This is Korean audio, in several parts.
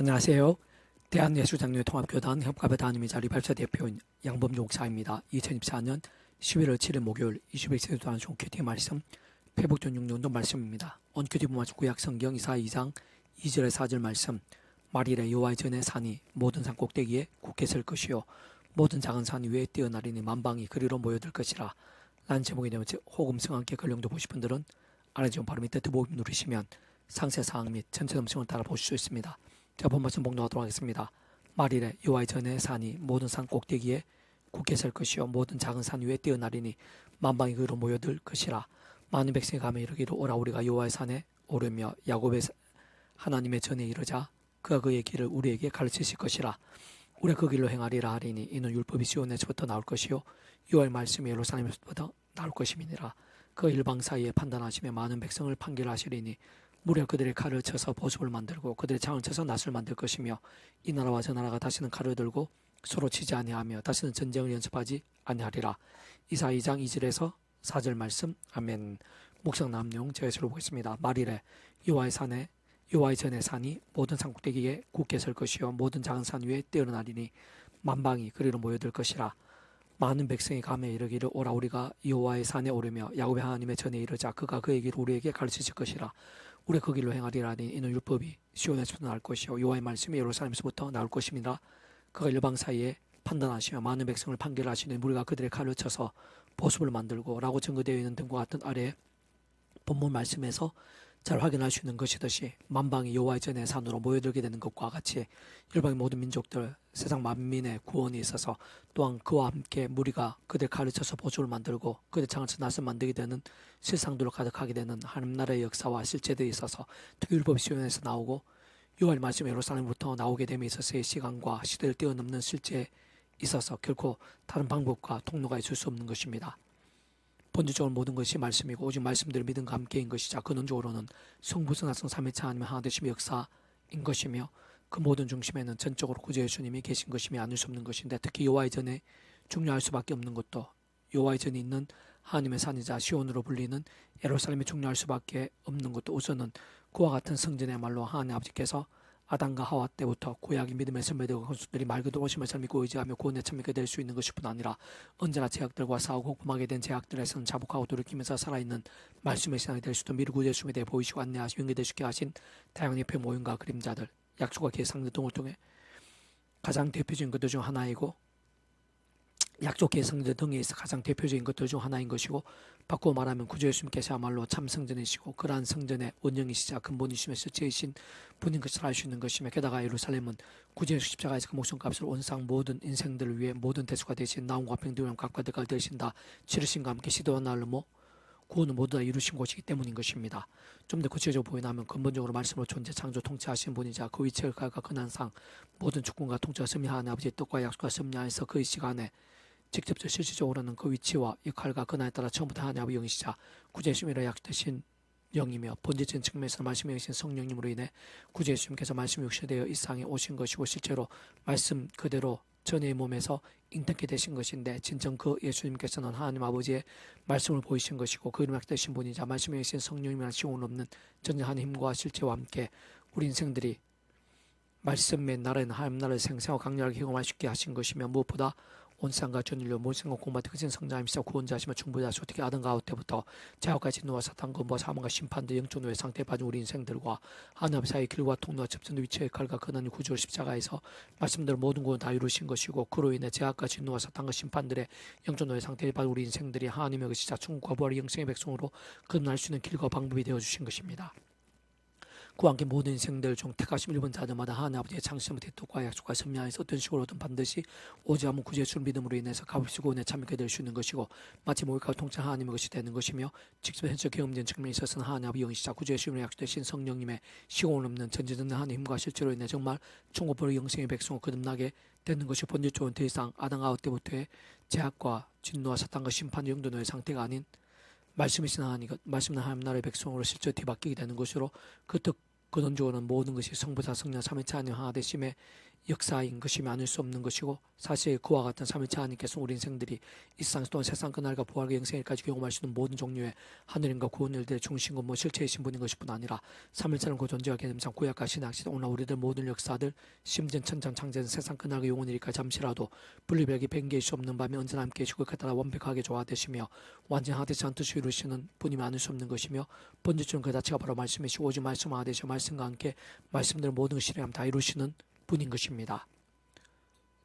안녕하세요. 대한예술장로회 통합교단 협갑의 단임이 자 리발차 대표인 양범용 목사입니다. 2024년 11월 7일 목요일 21세기 도안 종 큐티 말씀 회복전 6년도 말씀입니다. 온 큐티 부마주 구약 성경 이사 2장 2절의 4절 말씀 말일에 여호와의 전에 산이 모든 산 꼭대기에 굳게 설 것이요 모든 작은 산 위에 뛰어나리니 만방이 그리로 모여들 것이라 라는 제목이 되면 호금 성 함께 걸령도 보실 분들은 아래 지금 바로 밑에 드보기 누르시면 상세 사항 및 전체 음성을 따라 보실 수 있습니다. 제가 본 말씀 복록하도록 하겠습니다. 말일에 여호와의 전에 산이 모든 산 꼭대기에 굳게 설 것이요 모든 작은 산 위에 뛰어나리니 만방이 그로 모여들 것이라. 많은 백성이 가며 이르기를 오라 우리가 여호와의 산에 오르며 야곱의 사- 하나님의 전에 이르자 그가 그의 길을 우리에게 가르치실 것이라. 우리가 그 길로 행하리라 하리니 이는 율법이 시온에서부터 나올 것이요 여호와의 말씀이 예루살렘에서부터 나올 것임이니라. 그 일방 사이에 판단하시며 많은 백성을 판결하시리니 무려 그들의 칼을 쳐서 보습을 만들고 그들의 창을 쳐서 낫을 만들 것이며 이 나라와 저 나라가 다시는 칼을 들고 서로 치지 아니하며 다시는 전쟁을 연습하지 아니하리라. 이사 2장 2절에서 4절 말씀. 아멘. 묵상 남용 제가 서로 보겠습니다. 말일에 여호와의 산에 여호와의 전에 산이 모든 산꼭대기에 굳게 설 것이요 모든 작은 산 위에 뛰어나리니 만방이 그리로 모여들 것이라. 많은 백성이 감에 이르기를 오라. 우리가 여호와의 산에 오르며 야곱의 하나님의 전에 이르자. 그가 그의 길을 우리에게 가르치실 것이라 우리 그 길로 행하리라니 이는 율법이 시온에서부터 나올 것이요 여호와의 말씀이 예루살렘에서부터 나올 것임이라 그가 일방 사이에 판단하시며 많은 백성을 판결하시는 우리가 그들의 칼을 쳐서 보습을 만들고 라고 증거되어 있는 등과 같은 아래 본문 말씀에서 잘 확인할 수 있는 것이듯이 만방이 여호와의 전에 산으로 모여들게 되는 것과 같이 일방의 모든 민족들 세상 만민의 구원이 있어서 또한 그와 함께 무리가 그들 가르쳐서 보조를 만들고 그들 창을 쳐 낫을 만들게 되는 실상들로 가득하게 되는 하나님 나라의 역사와 실제들이 있어서 특히 율법 시온에서 나오고 여호와의 말씀 예루살렘부터 나오게 됨에 있어서의 시간과 시대를 뛰어넘는 실제에 있어서 결코 다른 방법과 통로가 있을 수 없는 것입니다. 본질적으로 모든 것이 말씀이고 오직 말씀대로 믿음과 함께인 것이자 근원적으로는 성부성하성 삼위차 하나님의 하나 되심의 역사인 것이며 그 모든 중심에는 전적으로 구주 예수님이 계신 것임이 아닐 수 없는 것인데 특히 여호와의 전에 중요할 수밖에 없는 것도 여호와의 전에 있는 하나님의 산이자 시온으로 불리는 예루살렘이 중요할 수밖에 없는 것도 우선은 그와 같은 성전의 말로 하나님 아버지께서 아담과 하와 때부터 구약의 믿음의 선배들과 건수들이 말 그대로 오심을 잘 믿고 의지하며 구원의 참미가 될수 있는 것뿐 아니라 언제나 제약들과 싸우고 공하게 된 제약들에서는 자복하고 돌이키면서 살아있는 말씀의 신앙이 될 수도 미루고 예수님에 대해 보이시고 안내하시고 연계되시게 하신 다양한 옆의 모임과 그림자들 약속과 계상들 등을 통해 가장 대표적인 것들 중 하나이고 약속 계성들 등에 있어 가장 대표적인 것들 중 하나인 것이고 바꾸어 말하면 구주 예수님께서야말로 참 성전이시고 그러한 성전의 원령이시자 근본이시며 실제이신 분인 것을 알 수 있는 것이며 게다가 예루살렘은 구주 예수 십자가에서 그 목숨값을 온상 모든 인생들을 위해 모든 대수가 되신 나온과 평등한 각과 대가를 되신다 치르신과 함께 시도와 날로 뭐 구원을 모두 다 이루신 곳이기 때문인 것입니다. 좀 더 구체적으로 보이나면 근본적으로 말씀으로 존재 창조 통치하신 분이자 그 위치를 가가 근한상 모든 주권과 통치가 섭리하는 아버지의 뜻과 약속과 섭리하에서 그의 시간에 직접적 실질적으로는 그 위치와 역할과 근한에 따라 처음부터 하나님 아버지 영이시자 구제심이라 약되신 영이며 본질적인 측면에서 말씀이 영이신 성령님으로 인해 구주 예수님께서 말씀 육신되어 이 상에 오신 것이고 실제로 말씀 그대로 전의 몸에서 인터케 되신 것인데 진정 그 예수님께서는 하나님 아버지의 말씀을 보이신 것이고 그 이름 약되신 분이자 말씀이 영이신 성령님이란 시온 없는 전능한 힘과 실체와 함께 우리 인생들이 말씀의 나라는 하나님 나라의 생생하고 강렬하게 경험할 수 있게 하신 것이며 무엇보다 온상과 전율로 모생과 공부한테 그진 성장하시며 구원자시며 충분하시고 특히 아담 가우 때부터 자유까지 노아 사탄 건보 사망과 심판들 영적 노예 상태에 빠진 우리 인생들과 하나님 사이의 길과 통로와 접전 위치의 칼과 근한의 구주를 십자가에서 말씀대로 모든 구원 다 이루신 것이고 그로 인해 제약과 진노와 사탄과 심판들의 영적 노예 상태에 빠진 우리 인생들이 하나님의 것이자 천국과 부활의 영생의 백성으로 거듭날 수 있는 길과 방법이 되어 주신 것입니다. 그와 함께 모든 인생들 중 택하심 일본 자들마다 하나님 아버지의 창심의 대통과 약속과 섭리하에서 어떤 식으로든 반드시 오지 않은 구제줄 믿음으로 인해서 값없이 구원에 참여하게 될 수 있는 것이고 마치 모욕과 통치 하나님의 것이 되는 것이며 직접 현재 경험된 측면에 있어서는 하나님 아버지 영시자 구제의 주님의 약속되신 성령님의 시공을 없는 전지전능 하나님 힘과 실제로 인해 정말 천국보의 영생의 백성을 거듭나게 되는 것이 본질적으로 더 이상 아당 아웃 때부터의 제약과 진노와 사탄과 심판 영도노의 상태가 아닌 말씀이신 하나님, 말씀은 하나님 나라의 백성으로 실제 뒤바뀌게 되는 것으로 그특 근원적으로는 모든 것이 성부사 성령 삼위차 하나 되심의 역사인 것이며 아닐 수 없는 것이고 사실 그와 같은 삼일차 하나님께서 우리 인생들이 이 세상 또한 세상 끝날과 부활과 영생일까지 경험할 수 있는 모든 종류의 하늘인과 구원 일들의 중심과 뭐 실체이신 분인 것뿐 아니라 삼일차는 그 존재와 개념상 구약과 신학시대 오늘 우리들 모든 역사들 심전 천장 창제는 세상 끝날과 영원일까 잠시라도 분리벽이 뱅개일 수 없는 밤에 언제나 함께 해주고 그 따라 완벽하게 조화되시며 완전하되지 않듯이 이루시는 분이 아닐 수 없는 것이며 본질적인 그 자체가 바로 말씀이시고 오직 말씀 하되시 말씀과 함께 말씀들 모든 실행함 다 이루시는 분인 것입니다.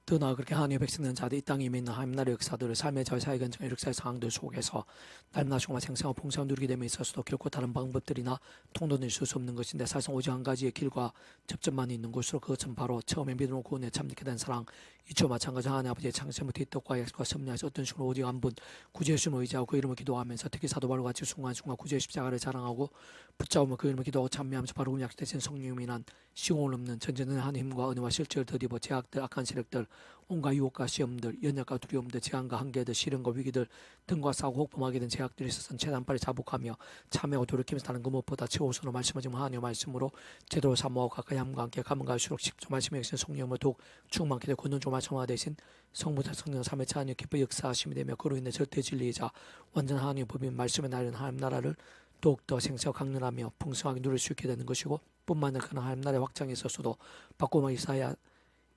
더 나아 그렇게 하나님의 백성된 자들 이 땅에 임해 있는 하나님 나라의 역사들을 삶의 자유사의 견정 역사의 상황들 속에서 날마다 정말 생생한 풍성한 누리게 됨에 있어서도 결코 다른 방법들이나 통로는 있을 수 없는 것인데 사실상 오직 한 가지의 길과 접점만 있는 곳으로 그것은 바로 처음에 믿음으로 구원에 참여하게 된 사랑 이처 마찬가지 하나님 아버지의 창세부터 이 떡과 약속과 섭리하시 어떤 식으로 오직 한 분 구주의 주님을 의지하고 그 이름을 기도하면서 특히 사도 바울과 같이 순간순간 구주의 십자가를 자랑하고 붙잡으며 그 이름을 기도하고 참여하면서 바로 약속되신 성령님이 난 시공을 없는 전전의 하나님과 은혜와 실제를 더디고 제약들 악한 세력들 온갖 유혹과 시험들 연약과 두려움들 재앙과 한계들 시련과 위기들 등과 싸고 혹범하게 된 제약들이 있어서는 빨리 자복하며 참여하고 돌이키면서 다른 그 무엇보다 최우선으로 말씀하지만 하나님의 말씀으로 제대로 사모하고 가까이 함과 함께 가면 갈수록 십조 말씀에 계신 성령을 더욱 충만케 되고 권능조 말씀화 대신 성부자 성령 삼의 차 하나님 기뻐 역사하심이 되며 그로 인해 절대 진리이자 완전 하나님의 법인 말씀에 나른 하나님 나라를 더욱더 생사와 강렬하며 풍성하게 누릴 수 있게 되는 것이고 뿐만 아니라 하나님 나라의 확장에 있어서도 바꾸마 이사야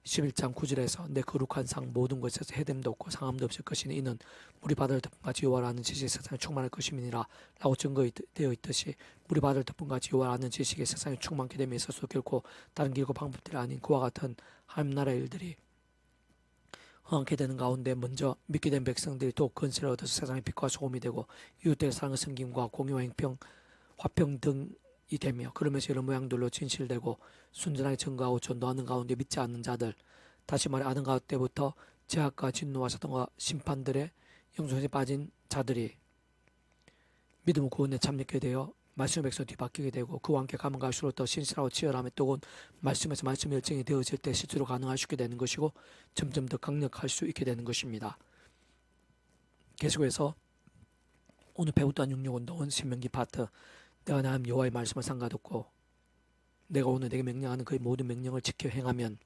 11장 9절에서 내 거룩한 상 모든 것에서 해됨도 없고 상함도 없을 것이니 이는 우리 받을 덕분같이 여호와라는 지식이 세상에 충만할 것임이니라 라고 증거되어 있듯이 우리 받을 덕분같이 여호와라는 지식이 세상에 충만케 됨에 있어서 결코 다른 길고 방법들이 아닌 그와 같은 하나님 나라의 일들이 허황케 되는 가운데 먼저 믿게 된 백성들이 또 건세를 얻어서 세상의 빛과 소금이 되고 이웃들의 사랑의 성김과 공유와 행평, 화평 등 이 되며 그러면서 이런 모양들로 진실되고 순전하게 증거하고 전도하는 가운데 믿지 않는 자들 다시 말해 아는 가운데부터 제약과 진노와 사탄과 심판들의 영존에 빠진 자들이 믿음 구원에 참여하게 되어 말씀의 백성 뒤바뀌게 되고 그와 함께 가면 갈수록 더 신실하고 치열함에 뜨거운 말씀에서 말씀 열정이 되어질 때 실제로 가능할 수 있게 되는 것이고 점점 더 강력할 수 있게 되는 것입니다. 계속해서 오늘 배웠던 육육 운동은 신명기 파트 내가 하나님 여호와의 말씀을 상가듣고 내가 오늘 내게 명령하는 그의 모든 명령을 지켜 행하면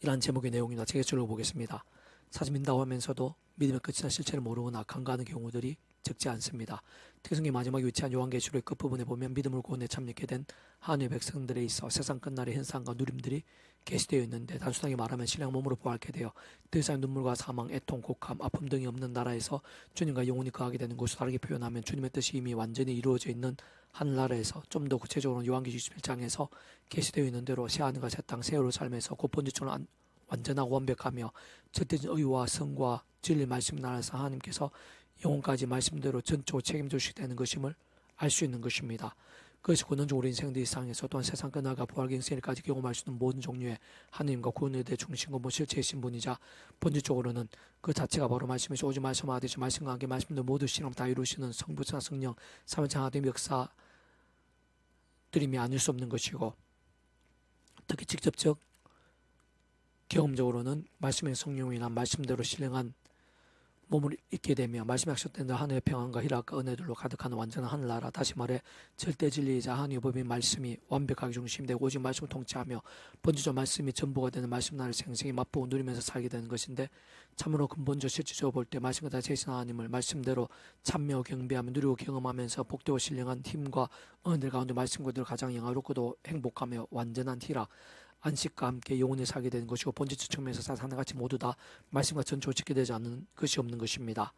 이러한 제목의 내용이나 제게줄로 보겠습니다. 사실 민다고 하면서도 믿음의 끝이나 실체를 모르거나 간과하는 경우들이 적지 않습니다. 특성기 마지막에 위치한 요한계시록의 끝부분에 보면 믿음을 구원에 참여하게 된 한의 백성들에 있어 세상 끝날의 현상과 누림들이 게시되어 있는데 단순하게 말하면 신령 몸으로 부활케 되어 더 이상 눈물과 사망, 애통, 곡함, 아픔 등이 없는 나라에서 주님과 영원히 거하게 되는 것을 다르게 표현하면 주님의 뜻이 이미 완전히 이루어져 있는 하늘나라에서 좀 더 구체적으로 요한계시록 11장에서 게시되어 있는 대로 새하늘과 새 땅, 새로운 삶에서 곧 안- 완전하고 완벽하며 절대적 의와 성과 진리 말씀 나라에서 하나님께서 영혼까지 말씀대로 전적으로 책임질 수 되는 것임을 알 수 있는 것입니다. 그것이 권능적으로 인생들 이상에서 또한 세상 끝나가 부활 인생일까지 경험할 수 있는 모든 종류의 하나님과 구원에 대해 중심과 뭐 실체이신 분이자 본질적으로는 그 자체가 바로 말씀이시 오직 말씀하듯이 말씀과 함께 말씀들 모두 실험 다 이루시는 성부사 성령 삼위창 하나님 역사 드림이 아닐 수 없는 것이고 특히 직접적 경험적으로는 말씀의 성령이나 말씀대로 신령한 몸을 잊게 되며 말씀 약속된 하늘의 평안과 희락과 은혜들로 가득한 완전한 하늘나라 다시 말해 절대 진리이자 하나님의 법인 말씀이 완벽하게 중심되고 오직 말씀을 통치하며 본질적 말씀이 전부가 되는 말씀 나라를 생생히 맛보고 누리면서 살게 되는 것인데 참으로 근본적 실질적으로 볼 때 말씀과 다 제신 하나님을 말씀대로 참며 경배하며 누리고 경험하면서 복되고 신령한 힘과 은혜들 가운데 말씀 그대로 가장 영화롭고도 행복하며 완전한 희락 안식과 함께 영원히 살게 되는 것이고 본질적 측면에서 사사는 같이 모두 다 말씀과 전초 짓게 되지 않는 것이 없는 것입니다.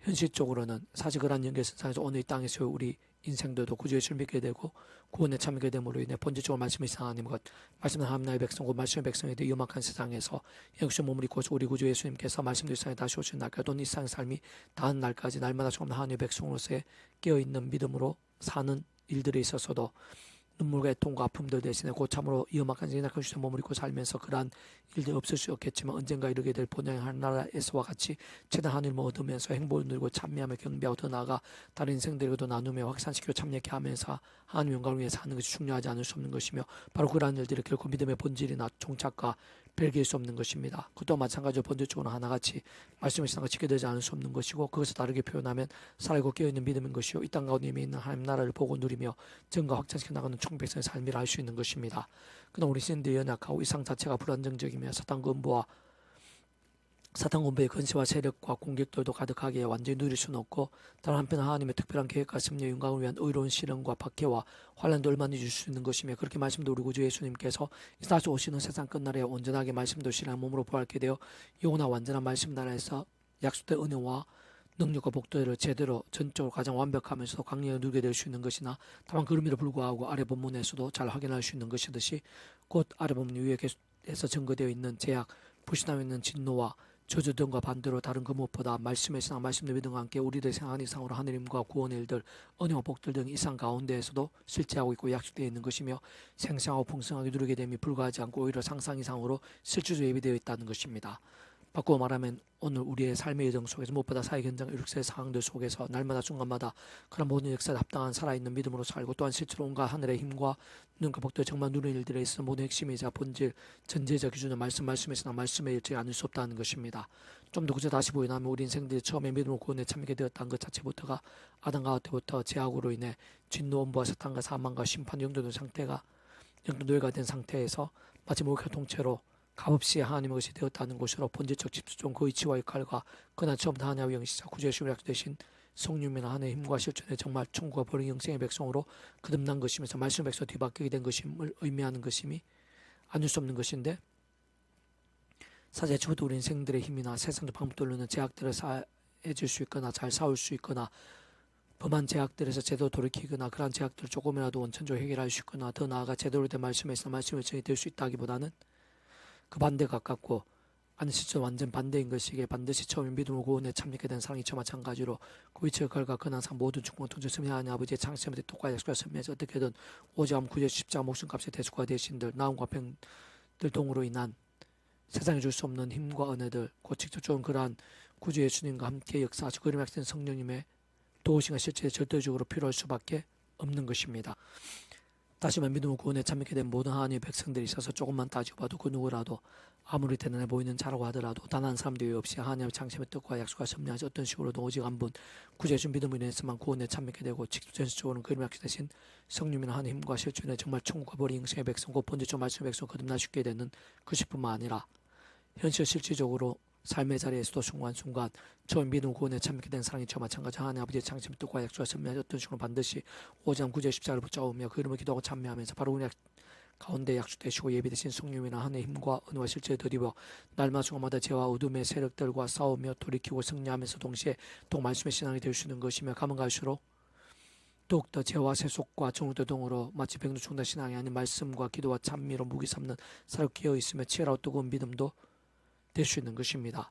현실적으로는 사실 그러한 연계선상에서 오늘 이 땅에서 우리 인생들도 구주의 줄 믿게 되고 구원에 참게 됨으로 인해 본질적으로 말씀이 상하님 것 말씀은 하나님의 백성고 말씀의 백성에 대해 위험한 세상에서 영적 몸을 입고 우리 구주 예수님께서 말씀들 세상에 다시 오신 날까지 이 세상 삶이 다한 날까지 날마다 조금 하나님의 백성으로서의 깨어있는 믿음으로 사는 일들에 있어서도 눈물과 애통과 아픔들 대신에 고참으로 위험한 주신 몸을 입고 살면서 그러한 일들이 없을 수 없겠지만 언젠가 이르게 될 본향의 하나라에서와 같이 최대한 하늘을 얻으면서 행복을 누리고 찬미하며 경배하고 더 나아가 다른 인생들과도 나누며 확산시키고 참여케 하면서 하나님 영광을 위해 사는 것이 중요하지 않을 수 없는 것이며 바로 그러한 일들이 결코 믿음의 본질이나 종착과 별개일 수 없는 것입니다. 그것도 마찬가지로 본질적으로 하나같이 말씀의 신앙과 지켜되지 않을 수 없는 것이고 그것을 다르게 표현하면 살고 깨어있는 믿음인 것이요 이 땅 가운데 이미 있는 하나님 나라를 보고 누리며 정과 확장시켜 나가는 총백성의 삶이라 할 수 있는 것입니다. 그러나 우리 신들이 연약하고 이상 자체가 불안정적이며 사탄 근보와 사탄 군부의 건세와 세력과 공격들도 가득하게 완전히 누릴 수는 없고 다른 한편 하나님의 특별한 계획과 섭리의 영광을 위한 의로운 실현과 박해와 환란도 얼마나 줄 수 있는 것이며 그렇게 말씀도 우리 구주 예수님께서 이 다시 오시는 세상 끝날에 온전하게 말씀도 실현 몸으로 부활케 되어 영원한 완전한 말씀 나라에서 약속된 은혜와 능력과 복도를 제대로 전적으로 가장 완벽하면서 강력히 누리게 될 수 있는 것이나 다만 그럼에도 불구하고 아래 본문에서도 잘 확인할 수 있는 것이듯이 곧 아래 본문 위에 계속해서 증거되어 있는 제약, 불신하고 있는 진노와 저주 등과 반대로 다른 그 무엇보다 말씀에서나 말씀의 믿음과 함께 우리들 생활 이상으로 하느님과 구원의 일들, 은혜와 복들 등 이상 가운데에서도 실제하고 있고 약속되어 있는 것이며 생생하고 풍성하게 누리게 됨이 불과하지 않고 오히려 상상 이상으로 실질적으로 예비되어 있다는 것입니다. 바꾸어 말하면 오늘 우리의 삶의 여정 속에서 무엇보다 사회 현장 일육세의 상황들 속에서 날마다 순간마다 그런 모든 역사에 합당한 살아있는 믿음으로 살고 또한 실제로 온갖 하늘의 힘과 눈과 복도 정말 누리는 일들에 있어 모든 핵심이자 본질 전제적 기준은 말씀 말씀에서나 말씀의 일정이 아닐 수 없다는 것입니다. 좀 더 구체 다시 보이나면 우리 인생들이 처음에 믿음으로 구원에 참여게 되었다는 것 자체부터가 아담과 때부터 제약으로 인해 진노 원부와 사탄과 사망과 심판 영도된 상태가 영도 노예가 된 상태에서 마치 목욕 통째로 값없이 하나님의 것이 되었다는 것으로 본질적 집수종 그 위치와 역할과 그날 처음부터 하나님의 영시자 구주의 심을 약되신 성령이나 하나의 힘과 실존에 정말 천국과 버린 영생의 백성으로 거듭난 것이면서 말씀 백성 뒤바뀌게 된 것임을 의미하는 것임이 아닐 수 없는 것인데 사실 애초부터 우리 인생들의 힘이나 세상적 방법들로는 제약들을 사해질 수 있거나 잘 싸울 수 있거나 범한 제약들에서 제대로 돌이키거나 그러한 제약들을 조금이라도 원천적으로 해결할 수 있거나 더 나아가 제대로 된 말씀에서 말씀을 정이 될 수 있다기보다는 그 반대 가깝고 실제 완전 반대인 것이기에 반드시 처음에 믿음으로 구원에 참여하게 된 사람이 저 마찬가지로 그 위치의 결과 그 항상 모든 축복 통제 승리하는 아버지의 창세부터 똑같이 약속과 선미해서 어떻게든 오지암 구제 십자가 목숨값의 대수가 되신들 나음과 병들 동으로 인한 세상에 줄 수 없는 힘과 은혜들 곧 직접 좋은 그러한 구주 예수님과 함께 역사하시고 그림 약된 성령님의 도우심과 실제 절대적으로 필요할 수밖에 없는 것입니다. 다시 말해 믿음을 구원에 참여하게 된 모든 하나님의 백성들이 있어서 조금만 따져봐도 그 누구라도 아무리 대단해 보이는 자라고 하더라도 단 한 사람도 유 없이 하나님의 창심의 뜻과 약속과 섭리하지 어떤 식으로도 오직 한 분 구제해준 믿음으로 인해서만 구원에 참여하게 되고 직접 전수적으로는 그림 약속 대신 성령이나 하나님 힘과 실존에 정말 천국과 버린 영생의 백성 곧 본질적 말씀의 백성 거듭나 쉽게 되는 그것뿐만 아니라 현실 실질적으로 삶의 자리에서도 순간순간 처음 믿음 구원에 참여하게 된 사랑이 저 마찬가지. 하나님 아버지의 창심 뜻과 약속과 어떤 식으로 반드시 오장 구제 십자가를 붙잡으며 그 이름을 기도하고 참여하면서 바로 그냥 가운데 약속되시고 예비되신 성령이나 하나님의 힘과 은혜와 실제에 드리며 날마다 순간마다 죄와 어둠의 세력들과 싸우며 돌이키고 승리하면서 동시에 또 말씀의 신앙이 될 수 있는 것이며 가면 갈수록 더욱더 죄와 세속과 정욕도 등으로 마치 백루 충단 신앙이 아닌 말씀과 기도와 찬미로 무기 삼는 사로 끼어 있으며 치열하고 뜨거운 믿음도 될 수 있는 것입니다.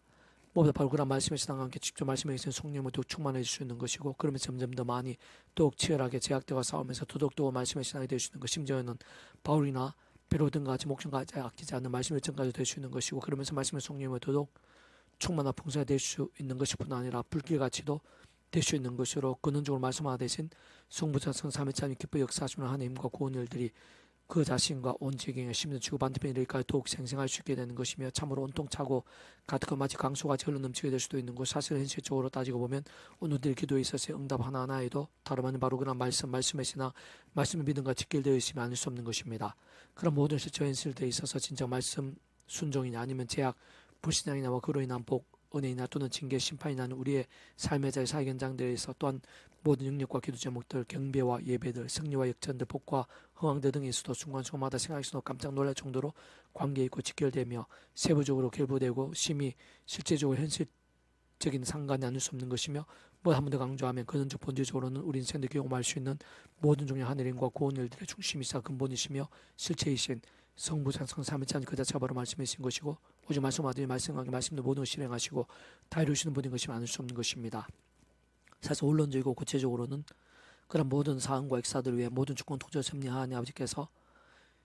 무엇보다 그런 말씀의 신앙과 함께 직접 말씀에 있는 성령을 더욱 충만해질 수 있는 것이고 그러면서 점점 더 많이 더욱 치열하게 제약대와 싸우면서 더욱더 말씀의 신앙이 될 수 있는 것 심지어는 바울이나 베로 등과 같이 목숨까지 아끼지 않는 말씀의 일정까지 될 수 있는 것이고 그러면서 말씀의 성령을 더욱 충만한 풍성이 될 수 있는 것뿐 아니라 불길같이도 될 수 있는 것으로 근원적으로 말씀하다 대신 성부자 찬이 기뻐 역사하시는 하나님과 구원 일들이 그 자신과 온 지경에 심는 주고 반대편에 이르기까지 더욱 생생할 수 있게 되는 것이며 참으로 온통 차고 가득한 마치 강수같이 흘러 넘치게 될 수도 있는 것 사실 현실적으로 따지고 보면 오늘들 기도에 있어서 응답 하나하나에도 다름 아닌 바로 그런 말씀 말씀의 신앙 말씀의 믿음과 직결되어 있으면 아닐 수 없는 것입니다. 그런 모든 실제 현실들에 있어서 진짜 말씀 순종이냐 아니면 제약 불신앙이나와 그로 인한 복 은혜이나 또는 징계 심판이 나는 우리의 삶의 자리 사회 현장들에서 또한 모든 능력과 기도 제목들 경배와 예배들 승리와 역전들 복과 흥황들 등에서도 순간순간마다 생각에서도 깜짝 놀랄 정도로 관계 있고 직결되며 세부적으로 결부되고 심히 실제적으로 현실 적인 상관이 나눌 수 없는 것이며 뭐 한 번 더 강조하면 근원적 본질적으로는 우리 인생들 경험할 수 있는 모든 종류의 하늘인과 구원 일들의 중심이사 근본이시며 실체이신 성부상 성 삼위찬 그 자체가 바로 말씀이신 것이고 오직 말씀하더니 말씀하게 말씀도 모든 걸 실행하시고 다 이루시는 분인 것이 많을 수 없는 것입니다. 사실 원론적이고 구체적으로는 그런 모든 사항과 역사들 위해 모든 주권 통제를 섭리하니 아버지께서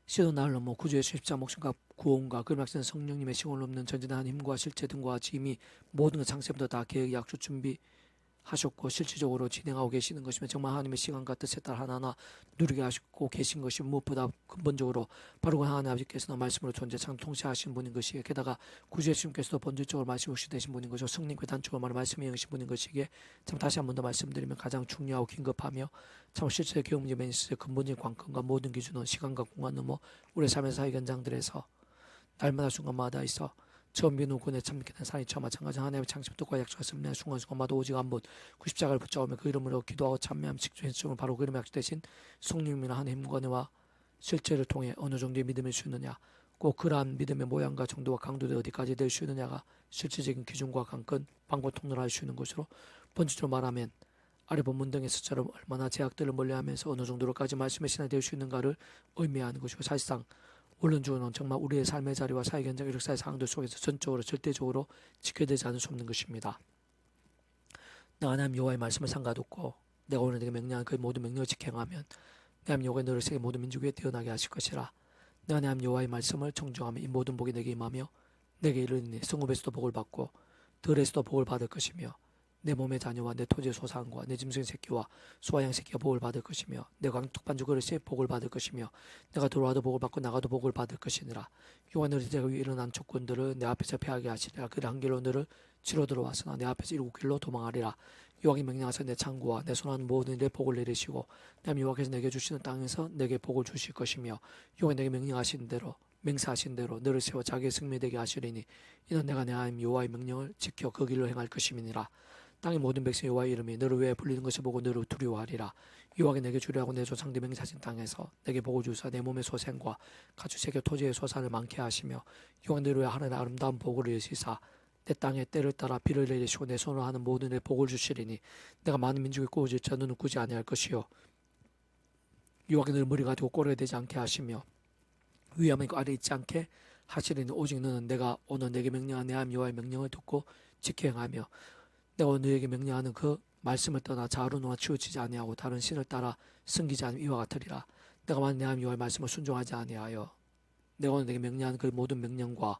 시도 나를 넘어 구주의 십자 목숨과 구원과 그 말씀 성령님의 시공을 넘는 전진한 힘과 실체 등과 같이 모든 것 장세부터 다 계획 약속 준비 하셨고 실질적으로 진행하고 계시는 것이면 정말 하나님의 시간과 뜻에 따라 하나하나 누리게 하시고 계신 것이 무엇보다 근본적으로 바로 그 하나님 아버지께서는 말씀으로 존재 참 통치하신 분인 것이기에 게다가 구주 예수님께서도 본질적으로 말씀으시 되신 분인 것이고 성령께 단적으로 말하는 말씀이 영이신 분인 것이기에 참 다시 한 번 더 말씀드리면 가장 중요하고 긴급하며 참 실제 경험이 메시스의 근본적인 관건과 모든 기준은 시간과 공간 넘어 우리 삶의 사회 현장들에서 날마다 순간마다 있어 처음 비는 군에 참게 된 사람이 처 마찬가지 하나님의 창심 뜻과 약속했습니다. 순간순간마다 오직 한분 그 십자가를 붙잡으며 그 이름으로 기도하고 참여함 직전했음을 바로 그 이름에 약속되신 성령님이나 하나님 은혜와 실제를 통해 어느 정도의 믿음을 주느냐 꼭 그러한 믿음의 모양과 정도와 강도대 어디까지 될 수 있느냐가 실질적인 기준과 관건 방법 통로를 할 수 있는 것으로 번지로 말하면 아래 본문 등에서처럼 얼마나 제약들을 멀리하면서 어느 정도로까지 말씀의 신앙이 될 수 있는가를 의미하는 것이고 사실상 원론주의는 정말 우리의 삶의 자리와 사회 현장 역사의 상황들 속에서 전적으로 절대적으로 지켜되지 않을 수 없는 것입니다. 내가 하나님 여호와의 말씀을 상가뒀고 내가 오늘 내게 명령한 그 모든 명령을 지켜하면 내 하나님 여호와의 너를 세계 모든 민족 위에 태어나게 하실 것이라 내가 내 하나님 여호와의 말씀을 청정하며 이 모든 복이 내게 임하며 내게 이르니 성읍에서도 복을 받고 들에서도 복을 받을 것이며 내 몸의 자녀와 내 토지의 소산과 내 짐승의 새끼와 소아양 새끼가 복을 받을 것이며 내 광tuk반주 그릇이 복을 받을 것이며 내가 들어와도 복을 받고 나가도 복을 받을 것이니라. 요한 너희 제가 일어난 족군들을 내 앞에서 패하게 하시리라. 그를 한 길로 너를 치러 들어왔으나 내 앞에서 일곱 길로 도망하리라. 여호와께 명령하사 내 창고와 내 손하는 모든 일에 복을 내리시고 내 여호와께서 내게 주시는 땅에서 내게 복을 주실 것이며 여호와 내게 명령하신 대로 맹세하신 대로 너를 세워 자기의 승리되게 하시리니 이는 내가 내 하나님 여호와의 명령을 지켜 그 길로 행할 것임이니라 땅의 모든 백성 여호와의 이름이 너를 위해 불리는 것을 보고 너를 두려워하리라. 여호와께 내게 주려 하고 내 조상들 맹세하신 땅에서 내게 복을 주사 내 몸의 소생과 가축 새겨 토지의 소산을 많게 하시며 여호와 너를 위해 하나님의 아름다운 복을 이으시사 내 땅에 때를 따라 비를 내리시고 내 손으로 하는 모든 일 복을 주시리니 내가 많은 민족이 꾸어질자 너는 꾸지 아니할 것이요. 여호와께 너를 머리 가지고 꼬려야 되지 않게 하시며 위험이 그 아래 있지 않게 하시리니 오직 너는 내가 오늘 내게 명령한 내 하나님 여호와의 명령을 듣고 지켜 행하며 내가 너에게 명령하는 그 말씀을 떠나 자루노와 치우치지 아니하고 다른 신을 따라 숨기지 않으면 이와 같으리라. 내가 만내 하나님 여호와의 말씀을 순종하지 아니하여 내가 내게 명령한 그 모든 명령과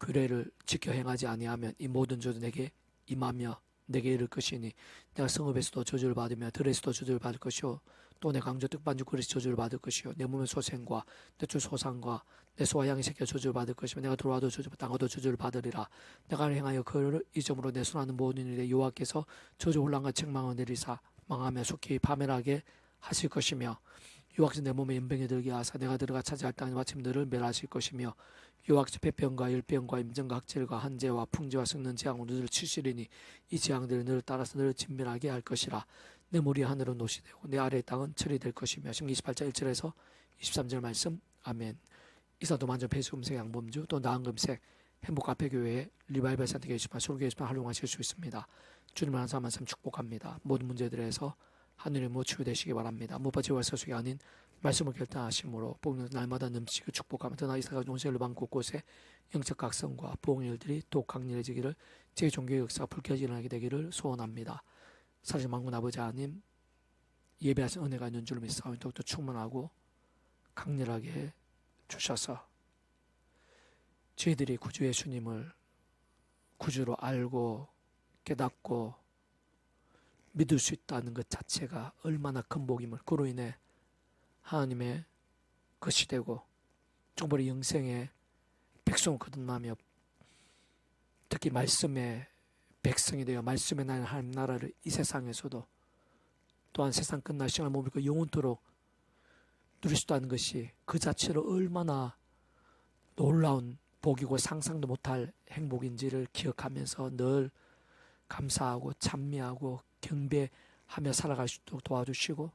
규례를 지켜 행하지 아니하면 이 모든 저도 내게 임하며 내게 이를 것이니 내가 성읍에서도 저주를 받으며 들에서도 저주를 받을 것이요 또 내 강조 뜻반죽 그릇이 저주를 받을 것이요. 내 몸의 소생과 내 주 소상과 내 소와 양이 새겨 저주를 받을 것이며 내가 들어와도 저주 땅어도 저주를 받으리라. 내가 행하여 그를 이 점으로 내 손하는 모든 일에 여호와께서 저주 혼란과 책망을 내리사 망하며 속히 파멸하게 하실 것이며 여호와께서 내 몸에 연병이 들게 하사 내가 들어가 차지할 땅의 마침들을 멸하실 것이며 여호와께서 배병과 열병과 임정과 학질과 한재와 풍지와 썩는 재앙으로 너를 치시리니 이 재앙들을 너를 따라서 너를 진멸하게 할 것이라 내 머리 하늘은 노시 되고 내 아래의 땅은 철이 될 것이며 신기 28장 1절에서 23절 말씀. 아멘. 이사도 만전 폐수금색 양범주 또 나은 금색 행복 앞에 교회에 리바이벌 센터 게시판 솔 게시판 활용하실 수 있습니다. 주님을 한 사람 한 사람 축복합니다. 모든 문제들에서 하늘의 모 치유되시기 바랍니다. 무엇보다 월서속이 아닌 말씀을 결단하심으로 복는 날마다 넘치고 축복하며 더나 이사가 온세를 방 곳곳에 영적 각성과 부흥일들이 또 강렬해지기를 제 종교의 역사가 일어나게 되기를 소원합니다. 사실 만군 아버지 하나님 예배하신 은혜가 있는 줄 믿사오니 더욱더 충만하고 강렬하게 주셔서 저희들이 구주 예수님을 구주로 알고 깨닫고 믿을 수 있다는 것 자체가 얼마나 큰 복임을 그로 인해 하나님의 것이 되고 정말 영생의 백성을 거듭나며 특히 말씀의 백성이 되어 말씀의 날 하나님 나라를 이 세상에서도 또한 세상 끝날 시간을 머물고 영원토록 누릴 수 있다는 것이 그 자체로 얼마나 놀라운 복이고 상상도 못할 행복인지를 기억하면서 늘 감사하고 찬미하고 경배하며 살아갈 수 있도록 도와주시고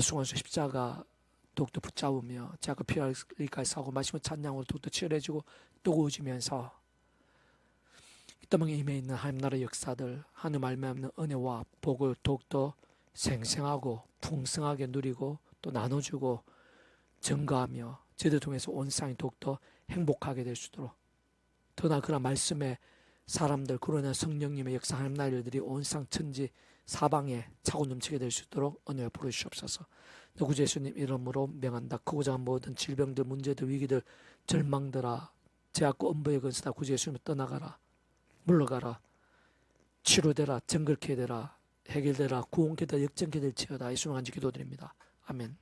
중요한 십자가 더욱더 붙잡으며 자가 필요할 일까지 사고 마시고 찬양으로 더욱더 치열해지고 뜨거워지면서 이 땅에 임해 있는 하나님 나라 역사들 하늘 말미암는 은혜와 복을 더욱더 생생하고 풍성하게 누리고 또 나눠주고 증가하며 저들 통해서 온 세상이 더욱더 행복하게 될 수 있도록 더나 그런 말씀에 사람들 그러나 성령님의 역사 하나님 나라들이 온 세상 천지 사방에 차고 넘치게 될 수 있도록 은혜를 부르시옵소서. 구주 예수님 이름으로 명한다. 크고자 한 모든 질병들, 문제들, 위기들, 절망들아, 제약과 엄부의 근세다. 구주 예수님 떠나가라. 물러가라. 치료되라 정글케 되라 해결되라 구원케 되라 역전케 될지어다 예수님 간지 기도드립니다. 아멘